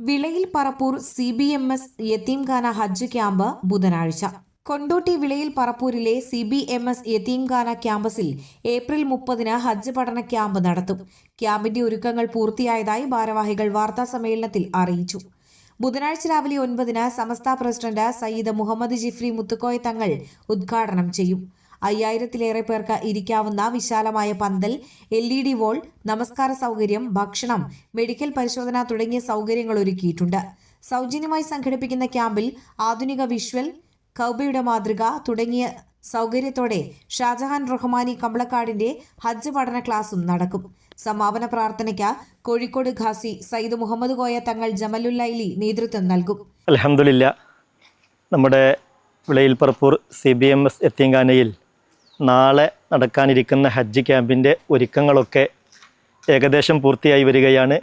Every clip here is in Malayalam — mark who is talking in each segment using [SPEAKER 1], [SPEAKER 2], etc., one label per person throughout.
[SPEAKER 1] Vilayil Parappur C B M S യത്തീംഖാന ഹജ്ജ് ക്യാമ്പ് ബുധനാഴ്ച. കൊണ്ടോട്ടി വിളയിൽ പറപ്പൂരിലെ സി ബി എം എസ് യത്തീംഖാന ക്യാമ്പസിൽ ഏപ്രിൽ മുപ്പതിന് ഹജ്ജ് പഠന ക്യാമ്പ് നടത്തും. ക്യാമ്പിന്റെ ഒരുക്കങ്ങൾ പൂർത്തിയായതായി ഭാരവാഹികൾ വാർത്താ സമ്മേളനത്തിൽ അറിയിച്ചു. ബുധനാഴ്ച രാവിലെ ഒൻപതിന് സമസ്ത പ്രസിഡന്റ് സയ്യിദ് മുഹമ്മദ് ജിഫ്രി മുത്തുക്കോയ തങ്ങൾ ഉദ്ഘാടനം ചെയ്യും. അയ്യായിരത്തിലേറെ പേർക്ക് ഇരിക്കാവുന്ന വിശാലമായ പന്തൽ എൽ ഇ ഡി വോൾ നമസ്കാര സൗകര്യം ഭക്ഷണം മെഡിക്കൽ പരിശോധന തുടങ്ങിയ സൗകര്യങ്ങൾ ഒരുക്കിയിട്ടുണ്ട്. സൗജന്യമായി സംഘടിപ്പിക്കുന്ന ക്യാമ്പിൽ ആധുനിക വിഷ്വൽ കൗബയുടെ മാതൃക തുടങ്ങിയ സൗകര്യത്തോടെ ഷാജഹാൻ റഹ്മാനി കമ്പളക്കാടിന്റെ ഹജ്ജ് പഠന ക്ലാസും നടക്കും. സമാപന പ്രാർത്ഥനയ്ക്ക് കോഴിക്കോട് ഖാസി സയ്യിദ് മുഹമ്മദ് കോയ തങ്ങൾ ജമലുല്ലൈലി നേതൃത്വം നൽകും.
[SPEAKER 2] അലഹമില്ല നമ്മുടെ Vilayil Parappur C B M S എത്തിയങ്കാനയിൽ നാളെ നടക്കാനിരിക്കുന്ന ഹജ്ജ് ക്യാമ്പിന്റെ ഒരുക്കങ്ങളൊക്കെ ഏകദേശം പൂർത്തിയായി വരികയാണ്.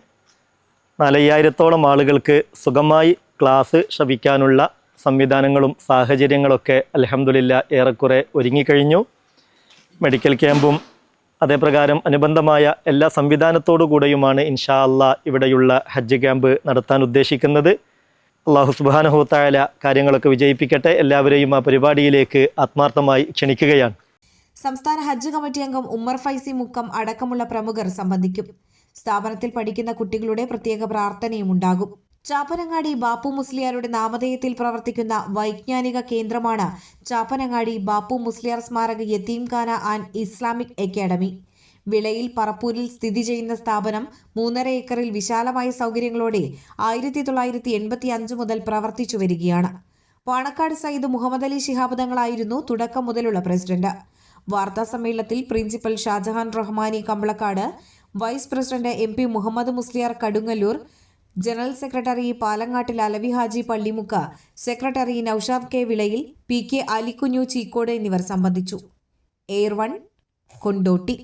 [SPEAKER 2] നാലയ്യായിരത്തോളം ആളുകൾക്ക് സുഖമായി ക്ലാസ് ശ്രവിക്കാനുള്ള സംവിധാനങ്ങളും സാഹചര്യങ്ങളൊക്കെ അലഹമില്ല ഏറെക്കുറെ ഒരുങ്ങിക്കഴിഞ്ഞു. മെഡിക്കൽ ക്യാമ്പും അതേപ്രകാരം അനുബന്ധമായ എല്ലാ സംവിധാനത്തോടു കൂടെയുമാണ് ഇൻഷാ അള്ളാ ഇവിടെയുള്ള ഹജ്ജ് ക്യാമ്പ് നടത്താൻ ഉദ്ദേശിക്കുന്നത്. അള്ളാഹു സുബാനഹുത്തായ കാര്യങ്ങളൊക്കെ വിജയിപ്പിക്കട്ടെ. എല്ലാവരെയും ആ പരിപാടിയിലേക്ക് ആത്മാർത്ഥമായി ക്ഷണിക്കുകയാണ്.
[SPEAKER 1] സംസ്ഥാന ഹജ്ജ് കമ്മിറ്റി അംഗം ഉമ്മർ ഫൈസി മുക്കം അടക്കമുള്ള പ്രമുഖർ സംബന്ധിക്കും. സ്ഥാപനത്തിൽ പഠിക്കുന്ന കുട്ടികളുടെ പ്രത്യേക പ്രാർത്ഥനയും ഉണ്ടാകും. ചാപ്പനങ്ങാടി ബാപ്പു മുസ്ലിയാരുടെ നാമധേയത്തിൽ പ്രവർത്തിക്കുന്ന വൈജ്ഞാനിക കേന്ദ്രമാണ് ചാപ്പനങ്ങാടി ബാപ്പു മുസ്ലിയാർ സ്മാരക യത്തീംഖാന ആൻഡ് ഇസ്ലാമിക് അക്കാദമി. വിളയിൽ പറപ്പൂരിൽ സ്ഥിതി ചെയ്യുന്ന സ്ഥാപനം മൂന്നര ഏക്കറിൽ വിശാലമായ സൗകര്യങ്ങളോടെ ആയിരത്തി തൊള്ളായിരത്തി എൺപത്തി അഞ്ച് മുതൽ പ്രവർത്തിച്ചു വരികയാണ്. പാണക്കാട് സയ്യിദ് മുഹമ്മദ് അലി ശിഹാബ് തങ്ങളായിരുന്നു തുടക്കം മുതലുള്ള പ്രസിഡന്റ്. വാർത്താ സമ്മേളനത്തിൽ principal Shajahan Rahmani Kambalakkad vice president M P Muhammad Musliyar Kadungallur general secretary Palangattil Alavi Haji Pallimukku secretary Naushab K Vilayil P K Alikunju Cheekode എന്നിവർ സംബന്ധിച്ചു. Air one Kondotty.